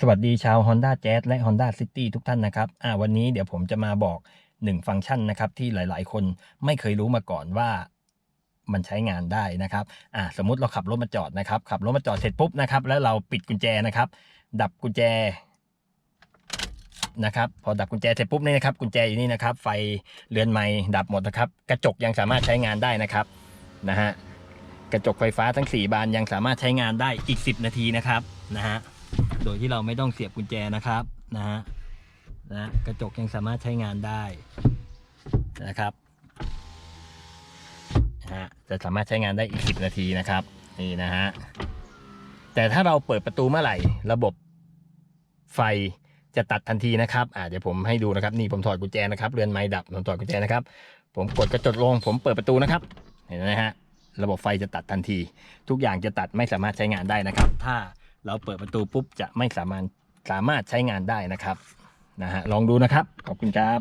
สวัสดีชาว Honda Jazz และ Honda City ทุกท่านนะครับอ่าวันนี้เดี๋ยวผมจะมาบอกหนึ่งฟังก์ชันนะครับที่หลายๆ คนไม่เคยรู้มาก่อนว่ามันใช้งานได้นะครับอ่าสมมติเราขับรถมาจอดนะครับ ขับรถมาจอดเสร็จปุ๊บนะครับ แล้วเราปิดกุญแจนะครับ ดับกุญแจนะครับ พอดับกุญแจเสร็จปุ๊บนี่นะครับ กุญแจอยู่นี่นะครับ ไฟเรือนไม้ดับหมดนะครับ กระจกยังสามารถใช้งานได้นะครับนะฮะกระจกไฟฟ้าทั้ง 4 บานยังสามารถใช้งานได้อีก 10 นาทีนะครับนะฮะ โดยที่เราไม่ต้องเสียบกุญแจนะครับนะฮะนะกระจกยังสามารถใช้งานได้นะครับนะฮะจะสามารถใช้งานได้อีก 10 นาทีนะครับนี่นะฮะแต่ถ้าเราเปิดประตูเมื่อไหร่ ระบบไฟจะตัดทันทีนะครับอ่าเดี๋ยวผมให้ดูนะครับนี่ผมถอดกุญแจนะครับเรือนไม้ดับผมถอดกุญแจนะครับ ผมกดกระจกลง ผมเปิดประตูนะครับ เห็นไหมฮะระบบไฟจะตัดทันที ทุกอย่างจะตัดไม่สามารถใช้งานได้นะครับ ถ้า เราเปิดประตูปุ๊บจะไม่สามารถสามารถใช้งานได้นะครับนะฮะลองดูนะครับ ขอบคุณครับ